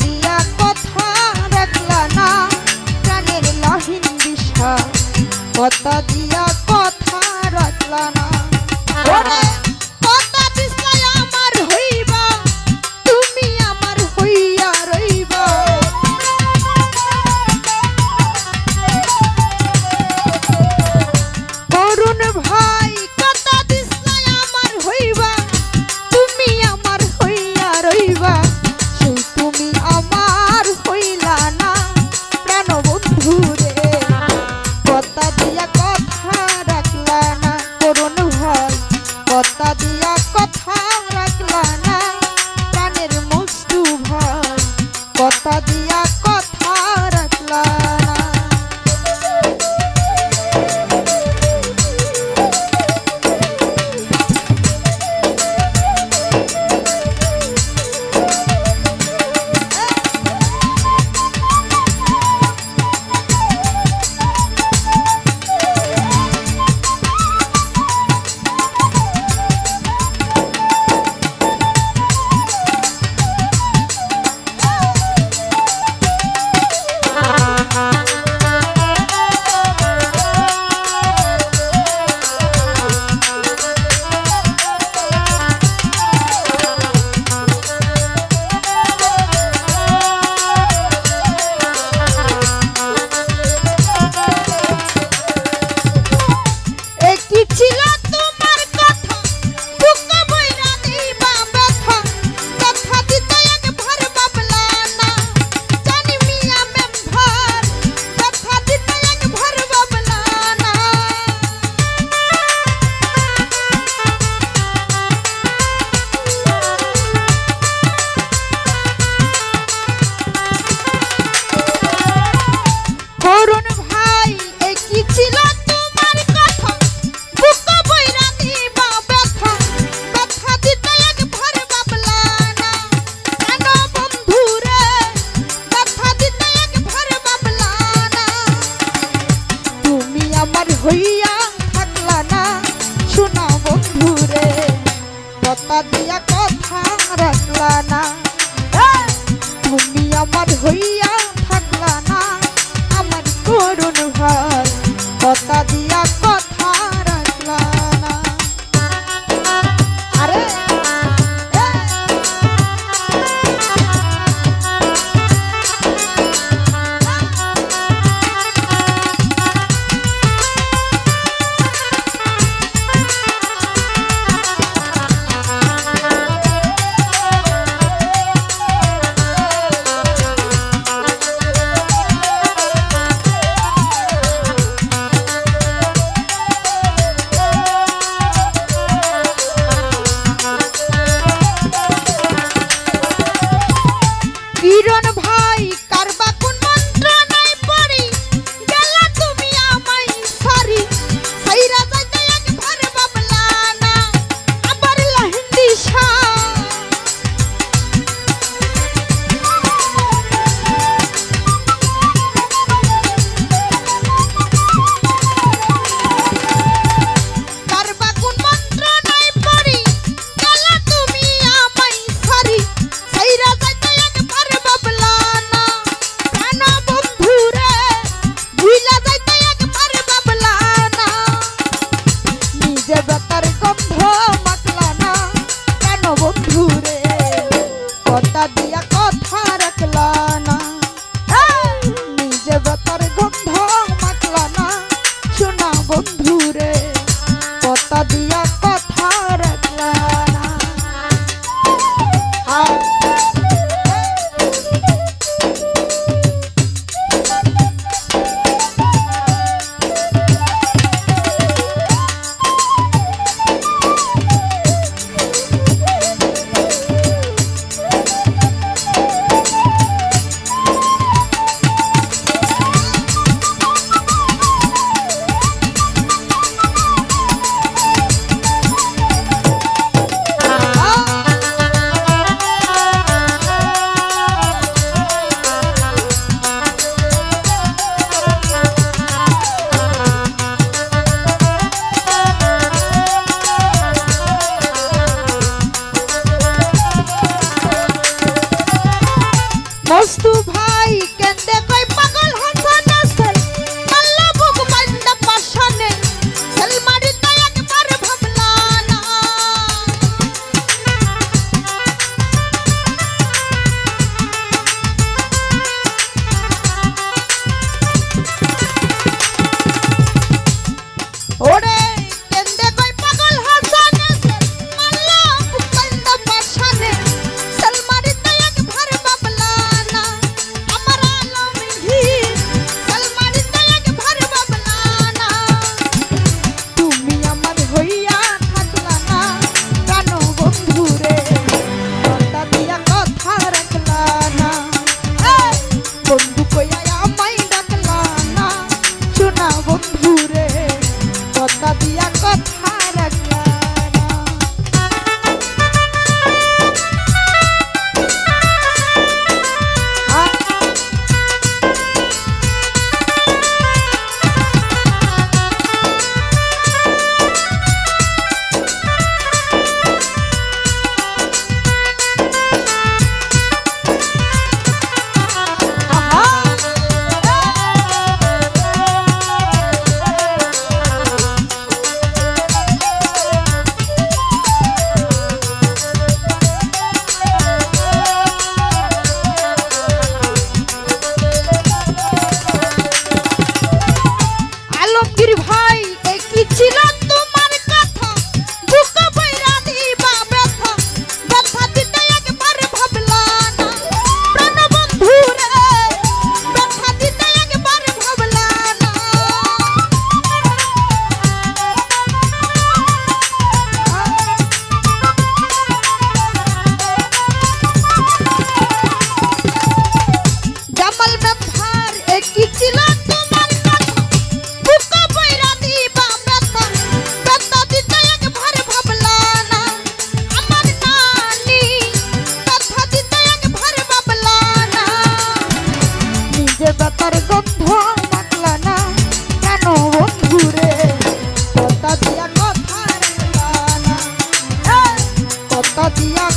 দিয়া কথা রাখলা না প্রাণের লহিন দিশা কথা দিয়া কথা রাখলা না। হ্যাঁ। বন্ধুরে কথা আমার হইয়া থাকলা না আমার করুন ভাই কথা দিয়া রাস্তা দিয়া party at